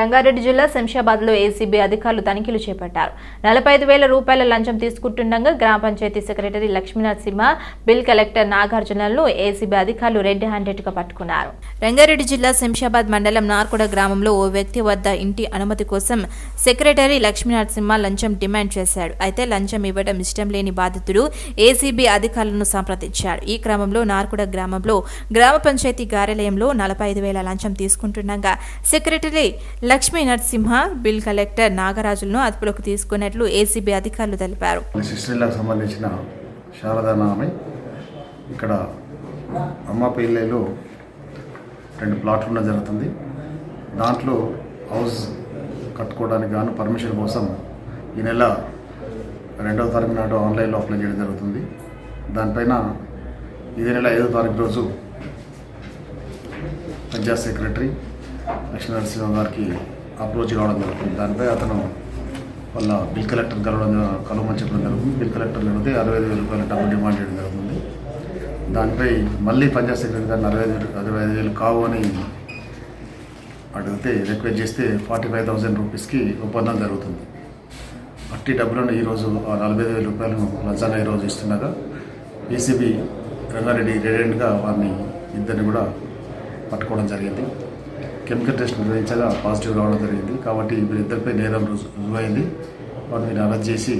రంగారెడ్డి జిల్లా శంషాబాద్లో ఏసీబీ అధికారులు తనిఖీలు చేపట్టారు. నలభై ఐదు వేల రూపాయల లంచం తీసుకుంటుండగా గ్రామ panchayat secretary Lakshminarasimha bill collector నాగార్జునలను ఏసీబీ అధికారులు రెడ్ హ్యాండెడ్గా పట్టుకున్నారు. రంగారెడ్డి జిల్లా శంషాబాద్ మండలం నార్కొడ గ్రామంలో ఓ వ్యక్తి వద్ద ఇంటి అనుమతి కోసం సెక్రటరీ లక్ష్మీనరసింహ లంచం డిమాండ్ చేశాడు. అయితే లంచం ఇవ్వడం ఇష్టం లేని బాధితుడు ఏసీబీ అధికారులను సంప్రదించాడు ఈ క్రమంలో నార్కుడ గ్రామంలో గ్రామ పంచాయతీ కార్యాలయంలో నలభై ఐదు వేల లంచం తీసుకుంటుండగా secretary Lakshmi Narasimha bill collector నాగరాజులను అదుపులోకి తీసుకున్నట్లు ఏసీబీ అధికారులు తెలిపారు. సిస్టర్లకు సంబంధించిన శారదా ఇక్కడ అమ్మపల్లిలో రెండు ప్లాట్లు ఉన్న జరుగుతుంది. దాంట్లో హౌస్ కట్టుకోవడానికి గాను పర్మిషన్ కోసం ఈ నెల రెండవ తారీఖు నాడు ఆన్లైన్లో అప్లై చేయడం జరుగుతుంది. దానిపైన ఇదే నెల ఐదో తారీఖు రోజు పంచాయత్ సెక్రటరీ లక్ష్మీ నరసింహ గారికి అప్రోచ్ కావడం జరుగుతుంది. దానిపై అతను వాళ్ళ బిల్ కలెక్టర్ కలవడం కలవమని చెప్పడం జరుగుతుంది. బిల్ కలెక్టర్ కలిగితే అరవై ఐదు వేల రూపాయల డబ్బు డిమాండ్ చేయడం జరుగుతుంది. దానిపై మళ్ళీ పంచాయత్ సెక్రటరీ గారిని అరవై ఐదు అరవై ఐదు వేలు కావు అని అడిగితే రిక్వెస్ట్ చేస్తే ఫార్టీ ఫైవ్ థౌసండ్ రూపీస్కి ఒప్పందం జరుగుతుంది. అట్టి డబ్బులను ఈరోజు ఆ నలభై ఐదు వేల రూపాయలను లంచాన్ని ఈరోజు ఇస్తుండగా ఏసీబీ రంగారెడ్డి రెడెంట్గా వారిని ఇద్దరిని కూడా పట్టుకోవడం జరిగింది. కెమికల్ టెస్ట్ నిర్వహించగా పాజిటివ్ రావడం జరిగింది. కాబట్టి వీరిద్దరిపై నేరం రుజు రుజువైంది. వారిని అరెస్ట్ చేసి